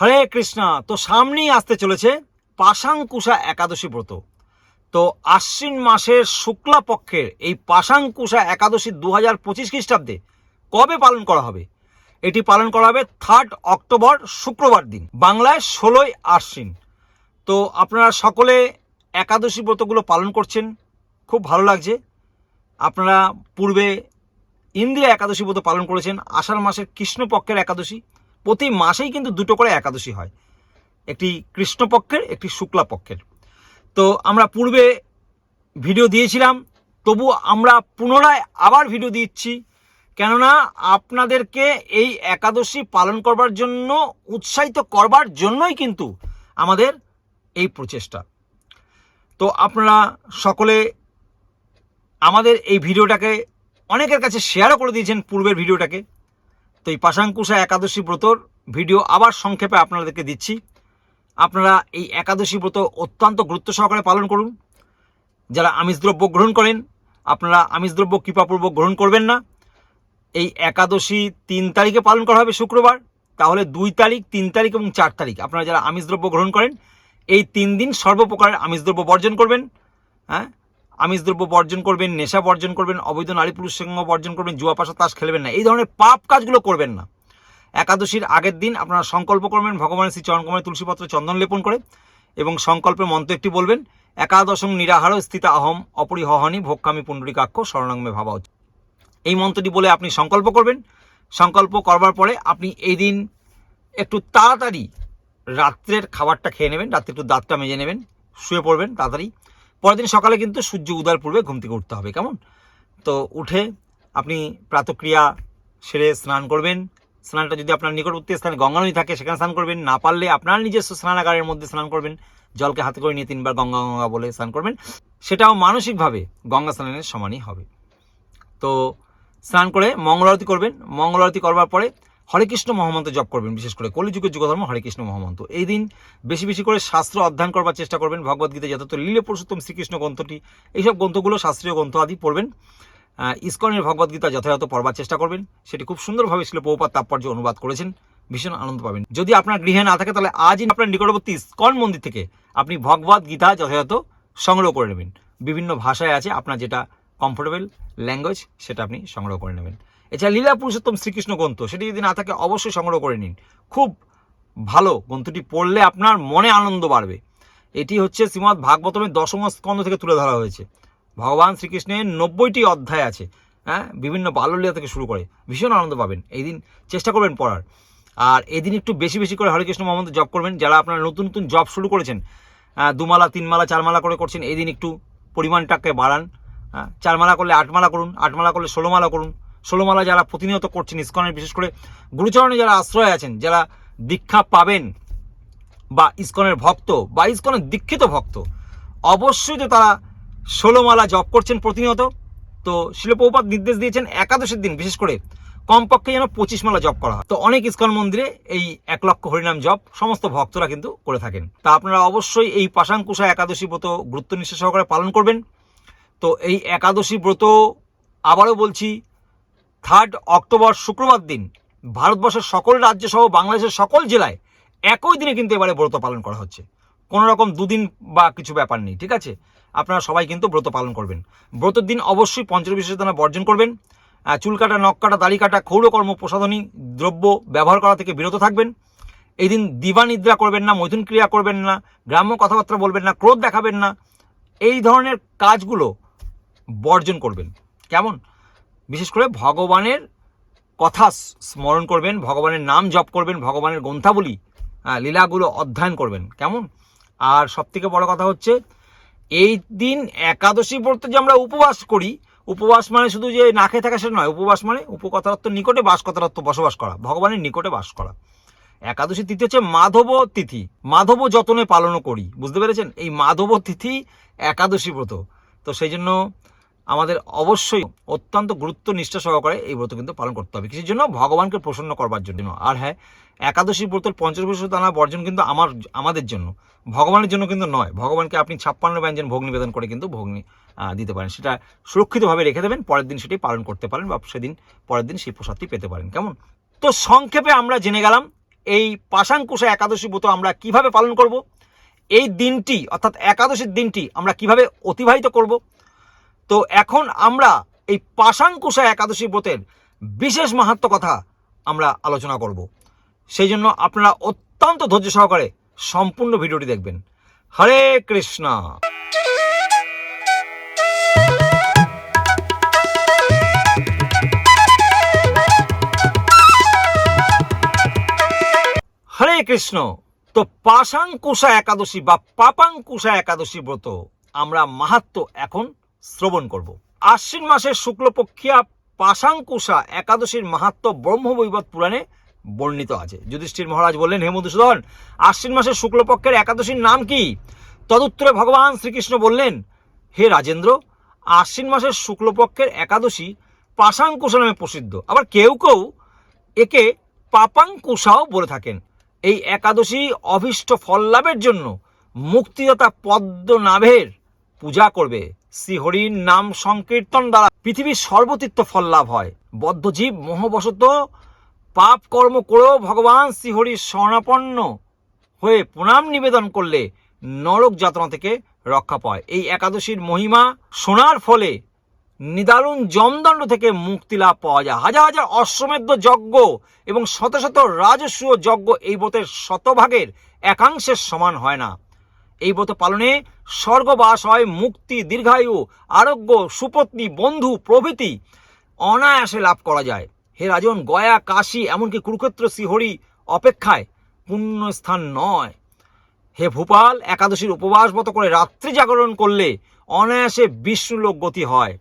হরে কৃষ্ণা, তো সামনেই আসতে চলেছে পাশাঙ্কুশা একাদশী ব্রত। তো আশ্বিন মাসের শুক্লা পক্ষের এই পাশাঙ্কুশা একাদশী দু হাজার পঁচিশ খ্রিস্টাব্দে কবে পালন করা হবে? এটি পালন করা হবে থার্ড অক্টোবর, শুক্রবার দিন, বাংলায় ষোলোই আশ্বিন। তো আপনারা সকলে একাদশী ব্রতগুলো পালন করছেন, খুব ভালো লাগছে। আপনারা পূর্বে ইন্দিরা একাদশী ব্রত পালন করেছেন, আষাঢ় মাসের কৃষ্ণপক্ষের একাদশী। প্রতি মাসেই কিন্তু দুটো করে একাদশী হয়। একটি কৃষ্ণপক্ষের একটি শুক্লা পক্ষের। তো আমরা পূর্বে ভিডিও দিয়েছিলাম, তবু আমরা পুনরায় আবার ভিডিও দিচ্ছি। কেননা আপনাদেরকে এই একাদশী পালন করবার জন্য, উৎসাহিত করবার জন্যই কিন্তু আমাদের এই প্রচেষ্টা। তো আপনারা সকলে আমাদের এই ভিডিওটাকে অনেকের কাছে শেয়ারও করে দিয়েছেন পূর্বের ভিডিওটাকে। তো এই পাশাঙ্কুশা একাদশী ব্রতর ভিডিও আবার সংক্ষেপে আপনাদেরকে দিচ্ছি। আপনারা এই একাদশী ব্রত অত্যন্ত গুরুত্ব সহকারে পালন করুন। যারা আমিষ দ্রব্য গ্রহণ করেন, আপনারা আমিষ দ্রব্য কৃপাপূর্বক গ্রহণ করবেন না। এই একাদশী তিন তারিখে পালন করা হবে শুক্রবার। তাহলে দুই তারিখ, তিন তারিখ এবং চার তারিখ। আপনারা যারা আমিষ দ্রব্য গ্রহণ করেন, এই তিন দিন সর্বপ্রকারের আমিষ দ্রব্য বর্জন করবেন। হ্যাঁ? আমিষ দ্রব্য বর্জন করবেন, নেশা বর্জন করবেন, অবৈধ নারী পুরুষ সঙ্গ বর্জন করবেন, জুয়া পাশা তাস খেলবেন না। এই ধরনের পাপ কাজগুলো করবেন না। একাদশীর আগের দিন আপনারা সংকল্প করবেন ভগবানের শ্রী চরণকমলে তুলসীপত্র চন্দন লেপন করে এবং সংকল্পের মন্ত্র একটি বলবেন, একাদশং নিরাহার স্থিত আহম অপরিহহনি ভোক্কামি পুণ্ডরিকাক্ষ শরণাঙ্গমে ভাবা উচিত এই মন্ত্রটি বলে আপনি সংকল্প করবেন। সংকল্প করবার পরে আপনি এই দিন একটু তাড়াতাড়ি রাত্রের খাবারটা খেয়ে নেবেন, রাত্রে একটু দাঁতটা মেজে নেবেন, শুয়ে পড়বেন তাড়াতাড়ি। পরের দিন সকালে কিন্তু সূর্য উদয়ের পূর্বে ঘুম থেকে উঠতে হবে, কেমন? তো উঠে আপনি প্রাতক্রিয়া সেরে স্নান করবেন। স্নানটা যদি আপনার নিকটবর্তী স্থানে গঙ্গা নদী থাকে, সেখানে স্নান করবেন। না পারলে আপনার নিজস্ব স্নানাগারের মধ্যে স্নান করবেন। জলকে হাতে করে নিয়ে তিনবার গঙ্গা গঙ্গা বলে স্নান করবেন। সেটাও মানসিকভাবে গঙ্গা স্নানের সমানই হবে। তো স্নান করে মঙ্গল আরতি করবেন। মঙ্গল আরতি করবার পরে হরে কৃষ্ণ মহামন্ত্র জপ করবেন, বিশেষ করে কলিযুগের যুগধর্ম, হরে কৃষ্ণ মহামন্ত্র। এই দিন বেশি বেশি করে শাস্ত্র অধ্যয়ন করবার চেষ্টা করবেন ভগবদ্গীতা যথার্থ লীলে পুরুষোত্তম শ্রীকৃষ্ণ গ্রন্থটি, এইসব গ্রন্থগুলো শাস্ত্রীয় গ্রন্থ আদি পড়বেন। ইস্কনের ভগবদ্গীতা যথাযথ পড়বার চেষ্টা করবেন, সেটি খুব সুন্দরভাবে ছিল পৌপাত তাৎপর্য অনুবাদ করেছেন, ভীষণ আনন্দ পাবেন। যদি আপনার গৃহে না থাকে, তাহলে আজই আপনার নিকটবর্তী ইস্কন মন্দির থেকে আপনি ভগবদ গীতা যথাযথ সংগ্রহ করে নেবেন। বিভিন্ন ভাষায় আছে আপনার যেটা কমফোর্টেবল ল্যাঙ্গুয়েজ সেটা আপনি সংগ্রহ করে নেবেন। এছাড়া লীলা পুরুষোত্তম শ্রীকৃষ্ণ গ্রন্থ সেটি যদি না থাকে অবশ্যই সংগ্রহ করে নিন। খুব ভালো গ্রন্থটি পড়লে আপনার মনে আনন্দ বাড়বে। এটি হচ্ছে শ্রীমৎ ভাগবতমের দশম স্কন্ধ থেকে তুলে ধরা হয়েছে। ভগবান শ্রীকৃষ্ণের নব্বইটি অধ্যায় আছে হ্যাঁ? বিভিন্ন বাল্যলীলা থেকে শুরু করে। ভীষণ আনন্দ পাবেন। এই দিন চেষ্টা করবেন পড়ার। আর এদিন একটু বেশি বেশি করে হরে কৃষ্ণ মহামন্ত্র জব করবেন। যারা আপনারা নতুন নতুন জব শুরু করেছেন আহ, দুমালা তিনমালা চারমালা করে করছেন এই দিন একটু পরিমাণটাকে বাড়ান হ্যাঁ, চারমালা করলে আটমালা করুন আটমালা করলে ষোলোমালা করুন ষোলোমালা যারা প্রতিনিয়ত করছেন ইস্কনের, বিশেষ করে গুরুচরণে যারা আশ্রয় আছেন, যারা দীক্ষা পাবেন বা ইস্কনের ভক্ত বা ইস্কনের দীক্ষিত ভক্ত, অবশ্যই তো তারা ষোলোমালা জপ করছেন প্রতিনিয়ত। তো শিলপৌপাত নির্দেশ দিয়েছেন একাদশের দিন, বিশেষ করে কমপক্ষে যেন পঁচিশ মালা জপ করা হয়। তো অনেক ইস্কন মন্দিরে এই এক লক্ষ হরিনাম জপ সমস্ত ভক্তরা কিন্তু করে থাকেন। তা আপনারা অবশ্যই এই পাশাঙ্কুশা একাদশী ব্রত গুরুত্ব নিঃশ্বাস সহকারে পালন করবেন। তো এই একাদশী ব্রত আবারও বলছি থার্ড অক্টোবর শুক্রবার দিন ভারতবর্ষের সকল রাজ্য সহ বাংলাদেশের সকল জেলায় একই দিনে কিন্তু এবারে ব্রত পালন করা হচ্ছে। কোনো রকম দুদিন বা কিছু ব্যাপার নেই, ঠিক আছে? আপনারা সবাই কিন্তু ব্রত পালন করবেন। ব্রতের দিন অবশ্যই পঞ্চবিশেষণা বর্জন করবেন। চুল কাটা, নখ কাটা, দাড়ি কাটা ক্ষৌরকর্ম প্রসাধনী, দ্রব্য ব্যবহার করা থেকে বিরত থাকবেন। এই দিন দিবানিদ্রা করবেন না, মৈথুন ক্রিয়া করবেন না, গ্রাম্য কথাবার্তা বলবেন না, ক্রোধ দেখাবেন না। এই ধরনের কাজগুলো বর্জন করবেন। কেমন? বিশেষ করে ভগবানের কথা স্মরণ করবেন ভগবানের নাম জপ করবেন ভগবানের গ্রন্থাবলী আহ, লীলাগুলো অধ্যয়ন করবেন। কেমন? আর সবথেকে বড় কথা হচ্ছে এই দিন একাদশী ব্রতে যে আমরা উপবাস করি উপবাস মানে শুধু যে না খেয়ে থাকা সেটা নয় উপবাস মানে উপকথারত্ব নিকটে বাস কথারত্ব বসবাস করা ভগবানের নিকটে বাস করা। একাদশী তিথি হচ্ছে মাধব তিথি মাধব যতনে পালনও করি বুঝতে পেরেছেন? এই মাধব তিথি একাদশী ব্রত। তো সেই জন্য আমাদের অবশ্যই অত্যন্ত গুরুত্ব নিষ্ঠা সহকারে এই ব্রত কিন্তু পালন করতে হবে। কিসের জন্য ভগবানকে প্রসন্ন করবার জন্য। আর হ্যাঁ একাদশী ব্রতর পঞ্চবিংশ দানা বর্জন কিন্তু আমার, আমাদের জন্য। ভগবানের জন্য কিন্তু নয়। ভগবানকে আপনি ছাপ্পান্ন ব্যঞ্জন ভোগ নিবেদন করে কিন্তু ভোগ দিতে পারেন। সেটা সুরক্ষিতভাবে রেখে দেবেন, পরের দিন সেটি পালন করতে পারেন বা সেদিন পরের দিন সেই প্রসাদটি পেতে পারেন। কেমন? তো সংক্ষেপে আমরা জেনে গেলাম, এই পাশাঙ্কুশা একাদশী ব্রত আমরা কীভাবে পালন করব? এই দিনটি, অর্থাৎ একাদশীর দিনটি আমরা কীভাবে অতিবাহিত করব? তো এখন আমরা এই পাশাঙ্কুশা একাদশী ব্রতের বিশেষ মাহাত্ম কথা আমরা আলোচনা করব। সেই জন্য আপনারা অত্যন্ত ধৈর্য সহকারে সম্পূর্ণ ভিডিওটি দেখবেন। হরে কৃষ্ণ। হরে কৃষ্ণ। তো পাশাঙ্কুশা একাদশী বা পাপাঙ্কুশা একাদশী ব্রত আমরা মাহাত্ম এখন শ্রবণ করব। আশ্বিন মাসের শুক্লপক্ষিয়া পাশাঙ্কুশা একাদশীর মাহাত্ম ব্রহ্মবৈবত পুরাণে বর্ণিত আছে। যুধিষ্ঠির মহারাজ বললেন, হে মধুসূদন, আশ্বিন মাসের শুক্লপক্ষের একাদশীর নাম কি? তদুত্তরে ভগবান শ্রীকৃষ্ণ বললেন, হে রাজেন্দ্র, আশ্বিন মাসের শুক্লপক্ষের একাদশী পাশাঙ্কুশা নামে প্রসিদ্ধ। আবার কেউ কেউ একে পাপাঙ্কুশাও বলে থাকেন। এই একাদশী অভীষ্ট ফল লাভের জন্য মুক্তিদাতা পদ্মনাভের পূজা করবে। শ্রীহরির নাম সংকীর্তন দ্বারা পৃথিবীর সর্বতীর্থ ফল লাভ হয়। বদ্ধজীব মোহবশত পাপ কর্ম করেও ভগবান শ্রীহরির স্বর্ণাপন্ন হয়ে প্রণাম নিবেদন করলে নরক যাতনা থেকে রক্ষা পায়। এই একাদশীর মহিমা শোনার ফলে নিদারুণ জমদণ্ড থেকে মুক্তি লাভ পাওয়া যায়। হাজার হাজার অশ্বমেধ যজ্ঞ এবং শত শত রাজস্ব যজ্ঞ এই ব্রতের শতভাগের একাংশের সমান হয় না। এই ব্রত পালনে স্বর্গবাস হয় মুক্তি, দীর্ঘায়ু, আরোগ্য, সুপত্নী, বন্ধু, প্রভৃতি অনায়াসে লাভ করা যায়। হে রাজন, গয়া, কাশী, এমনকি কুরুক্ষেত্র, শ্রীহরি অপেক্ষায় পুণ্যস্থান নয়। হে ভূপাল, একাদশীর উপবাস মতো করে রাত্রি জাগরণ করলে অনায়াসে বিষ্ণুলোক গতি হয়।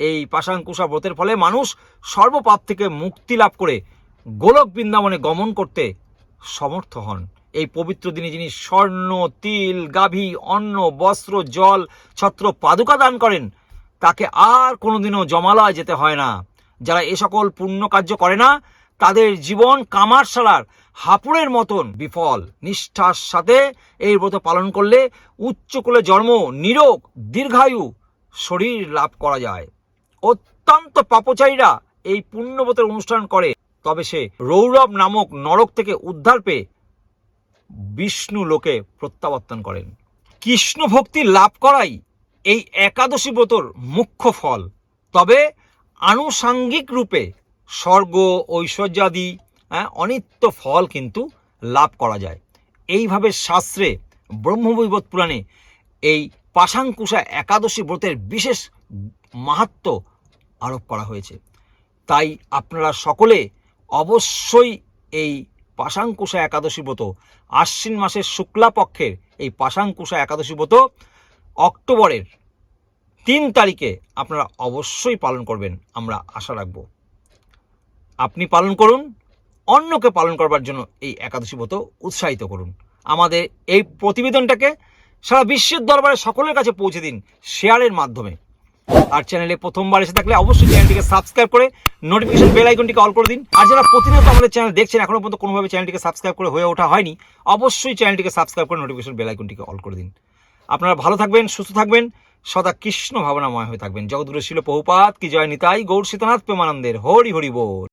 এই পাশাঙ্কুশা ব্রতের ফলে মানুষ সর্বপাপ থেকে মুক্তি লাভ করে গোলক বৃন্দাবনে গমন করতে সমর্থ হন। এই পবিত্র দিনে যিনি স্বর্ণ, তিল, গাভী, অন্ন, বস্ত্র, জল, ছত্র, পাদুকা দান করেন, তাকে আর কোনোদিনও জমালয় যেতে হয় না। যারা এ সকল পুণ্য কার্য করে না, তাদের জীবন কামারশালার হাপুড়ের মতন বিফল। নিষ্ঠার সাথে এই ব্রত পালন করলে উচ্চকুলে জন্ম, নিরোগ, দীর্ঘায়ু, শরীর লাভ করা যায়। অত্যন্ত পাপচারীরা এই পুণ্যব্রতের অনুষ্ঠান করে, তবে সে রৌরব নামক নরক থেকে উদ্ধার পেয়ে বিষ্ণু লোকে প্রত্যাবর্তন করেন। কৃষ্ণ ভক্তি লাভ করাই এই একাদশী ব্রতর মুখ্য ফল। তবে আনুষাঙ্গিক রূপে স্বর্গ ঐশ্বর্যাদি হ্যাঁ, অনিত্য ফল কিন্তু লাভ করা যায়। এইভাবে শাস্ত্রে ব্রহ্মবৈবত পুরাণে এই পাশাঙ্কুশা একাদশী ব্রতের বিশেষ মাহাত্ম আরোপ করা হয়েছে। তাই আপনারা সকলে অবশ্যই এই পাশাঙ্কুশা একাদশী ব্রত। আশ্বিন মাসের শুক্লা পক্ষের এই পাশাঙ্কুশা একাদশী ব্রত অক্টোবরের তিন তারিখে আপনারা অবশ্যই পালন করবেন, আমরা আশা রাখব। আপনি পালন করুন, অন্যকে পালন করবার জন্য এই একাদশী ব্রত উৎসাহিত করুন। আমাদের এই প্রতিবেদনটাকে সারা বিশ্বের দরবারে সকলের কাছে পৌঁছে দিন শেয়ারের মাধ্যমে। আর চ্যানেলে প্রথমবার এসে থাকলে অবশ্যই চ্যানেলটিকে সাবস্ক্রাইব করে নোটিফিকেশন বেল আইকনটিকে অল করে দিন। আর যারা প্রতিনিয়ত আমাদের চ্যানেল দেখছেন, এখনও পর্যন্ত কোনোভাবে চ্যানেলটিকে সাবস্ক্রাইব করে হয়ে ওঠা হয়নি, অবশ্যই চ্যানেলটিকে সাবস্ক্রাইব করে নোটিফিকেশন বেল আইকনটিকে অল করে দিন। আপনারা ভালো থাকবেন, সুস্থ থাকবেন, সদা কৃষ্ণ ভাবনাময় হয়ে থাকবেন। জগৎগুরু ছিল বহুপাত কি জয় নিতাই গৌর সীতানাথ প্রেমানন্দের। হরি হরি বল।